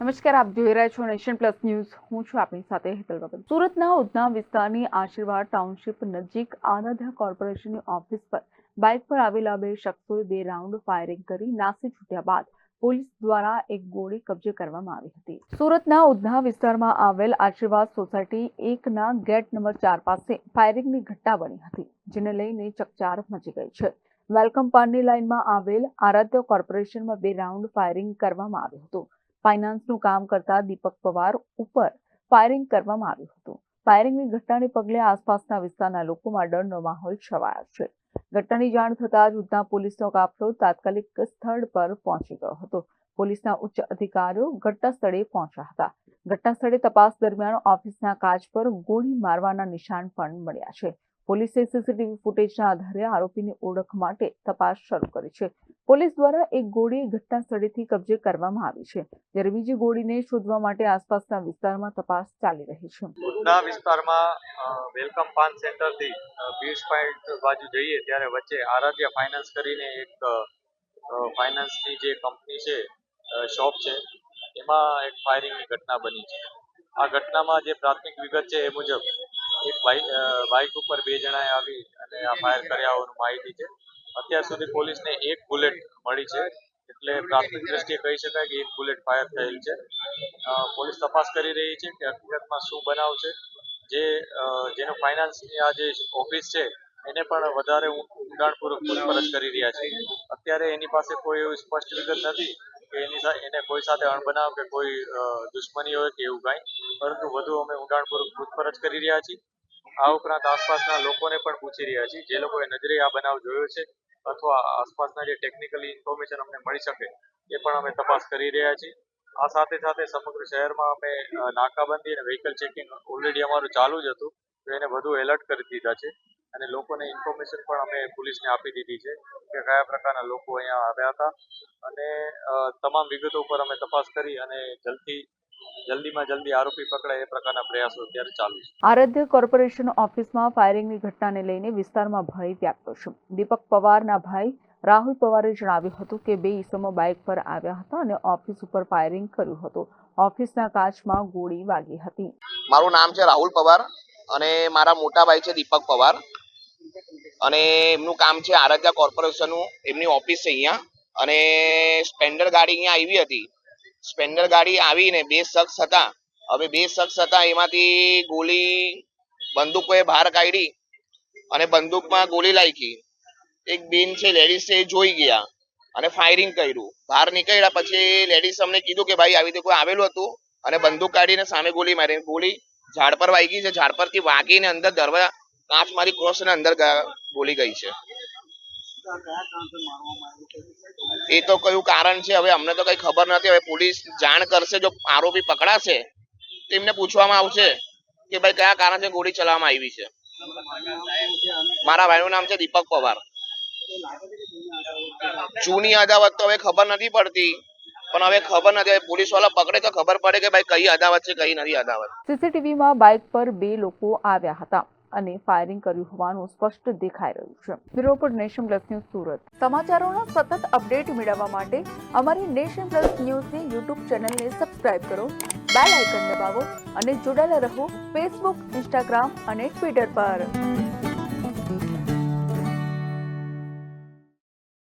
નમસ્કાર, આપ જોઈ રહ્યા છો નેશન પ્લસ ન્યૂઝ. હું છું આપણી સાથે હેતલ બાબત સુરતના ઉધના વિસ્તારની આશીર્વાદ ટાઉનશીપ નજીક આરાધ્યા કોર્પોરેશનની ઓફિસ પર બાઇક પર આવેલા બે શખ્સોએ બે રાઉન્ડ ફાયરિંગ કરી નાસી છૂટ્યા બાદ પોલીસ દ્વારા એક ગોળી કબજે કરવામાં આવી હતી. સુરતના ઉધના વિસ્તારમાં આવેલ આશીર્વાદ સોસાયટી એકના ગેટ નંબર ચાર પાસે ફાયરિંગની ઘટના બની હતી, જેને લઈને ચકચાર મચી ગઈ છે. વેલકમ પાનની લાઇનમાં આવેલ આરાધ્ય કોર્પોરેશનમાં બે રાઉન્ડ ફાયરિંગ કરવામાં આવ્યું હતું. ફાઇનાન્સનું કામ કરતા દીપક પવાર ઉપર ફાયરિંગ કરવામાં આવ્યું હતું. ફાયરિંગની ઘટનાને પગલે આસપાસના વિસ્તારના લોકોમાં ડરનો માહોલ છવાયો છે. ઘટનાની જાણ થતાં જ ઉધના પોલીસનો કાફલો તાત્કાલિક સ્થળ પર પહોંચી ગયો હતો. પોલીસના ઉચ્ચ અધિકારીઓ ઘટના સ્થળે પહોંચ્યા હતા. ઘટના સ્થળે તપાસ દરમિયાન ઓફિસના કાચ પર ગોળી મારવાના નિશાન પણ મળ્યા છે. પોલીસે સીસીટીવી ફૂટેજના આધારે આરોપીની ઓળખ માટે તપાસ શરૂ કરી છે. પોલીસ દ્વારા એક ગોળી ઘટના સ્થળેથી કબજે કરવામાં આવી છે જ્યારે બીજી ગોળીને શોધવા માટે આસપાસના વિસ્તારમાં તપાસ ચાલી રહી છે. ઉધના વિસ્તારમાં વેલકમ પાન સેન્ટરથી અ, પોઈન્ટ બાજુ જઈએ ત્યારે વચ્ચે આરાધ્યા ફાઇનાન્સ કરીને એક ફાઇનાન્સની જે કંપની છે શોપ છે એમાં એક ફાયરિંગની ઘટના બની છે. આ ઘટનામાં જે પ્રાથમિક વિગત છે એ મુજબ એક બાઇક બાઇક ઉપર બે જણાએ આવી અને આ ફાયર કર્યા હોવાનું માહિતી છે. અત્યાર સુધી પોલીસને એક બુલેટ મળી છે. એટલે પ્રાથમિક દ્રષ્ટિએ કહી શકાય કે એક બુલેટ ફાયર થયેલ છે. પોલીસ તપાસ કરી રહી છે કે હકીકતમાં શું બનાવ છે. જે જેનો ફાઇનાન્સની આ જે ઓફિસ છે, એને પણ વધારે ઊંડાણપૂર્વક પૂછપરછ કરી રહ્યા છે. અત્યારે એની પાસે કોઈ એવી સ્પષ્ટ વિગત નથી કે એની સાથે એને કોઈ સાથે અણબનાવ કે કોઈ દુશ્મની હોય કે એવું કાંઈ. પરંતુ વધુ અમે ઊંડાણપૂર્વક પૂછપરછ કરી રહ્યા છીએ. આ ઉપરાંત આસપાસના લોકોને પણ પૂછી રહ્યા છીએ. જે લોકોએ નજરે આ બનાવ જોયો છે અથવા આસપાસના જે ટેકનિકલી ઇન્ફોર્મેશન અમને મળી શકે, એ પણ અમે તપાસ કરી રહ્યા છીએ. આ સાથે સાથે સમગ્ર શહેરમાં અમે નાકાબંધી અને વ્હીકલ ચેકિંગ ઓલરેડી અમારું ચાલુ જ હતું, તો એને વધુ એલર્ટ કરી દીધા છે. અને લોકોને ઇન્ફોર્મેશન પણ અમે પોલીસને આપી દીધી છે કે કયા પ્રકારના લોકો અહીંયા આવ્યા હતા. અને તમામ વિગતો ઉપર અમે તપાસ કરી અને જલ્દી જલ્દીમાં જલ્દી આરોપી પકડાય એ પ્રકારના પ્રયાસો અત્યારે ચાલુ છે. આરાધ્ય કોર્પોરેશન ઓફિસમાં ફાયરિંગની ઘટનાને લઈને વિસ્તારમાં ભય વ્યાપ્તો છે. દીપક પવારના ભાઈ રાહુલ પવારે જણાવ્યું હતું કે બે ઈસમો બાઇક પર આવ્યા હતા અને ઓફિસ ઉપર ફાયરિંગ કર્યું હતું. ઓફિસના કાચમાં ગોળી વાગી હતી. મારું નામ છે રાહુલ પવાર અને મારા મોટા ભાઈ છે દીપક પવાર. અને એમનું કામ છે આરાધ્યા કોર્પોરેશનનું. એમની ઓફિસ છે અહીંયા. અને સ્પેન્ડર ગાડી અહીંયા આવી હતી. સ્પેન્ડર ગાડી આવીને બે શખ્સ હતા. હવે બે શખ્સ હતા, એમાંથી ગોળી બંદૂકોએ બહાર કાઢી અને બંદૂકમાં ગોળી લાગી એક બેન છે, લેડીઝ છે, એ જોઈ ગયા અને ફાયરિંગ કર્યું. બહાર નીકળ્યા પછી લેડીઝ અમને કીધું કે ભાઈ, આવી રીતે કોઈ આવેલું હતું? અને બંદૂક કાઢીને સામે ગોળી મારી ગોળી ઝાડ પર વાગી છે. ઝાડ પરથી વાગીને અંદર દરવાજા કાચ મારી ક્રોસ ને અંદર ગોલી ગઈ છે. એ તો કયું કારણ છે? હવે અમને તો કઈ ખબર નથી. હવે પોલીસ જાણ કરશે જો આરોપી પકડાશે, તો પૂછવામાં આવશે કે ભાઈ કયા કારણથી ગોળી ચલાવવામાં આવી છે. મારા ભાઈનું નામ છે દીપક પવાર. જૂની અદાવત તો હવે ખબર નથી પડતી. પણ હવે ખબર નથી. પોલીસવાળા પકડે તો ખબર પડે કે ભાઈ કઈ અદાવત છે, કઈ નથી અદાવત. સીસીટીવીમાં બાઇક પર બે લોકો આવ્યા હતા. અને ફાયરિંગ કર્યું હોવાનું સ્પષ્ટ દેખાઈ રહ્યું છે. બ્યુરો પર નેશન પ્લસ ન્યૂઝ સુરત. સમાચારોના સતત અપડેટ મેળવવા માટે અમારી નેશન પ્લસ ન્યૂઝની યુટ્યુબ ચેનલને સબસ્ક્રાઇબ કરો, બેલ આઇકન દબાવો અને જોડાયેલા રહો ફેસબુક ઇન્સ્ટાગ્રામ અને ટ્વિટર પર.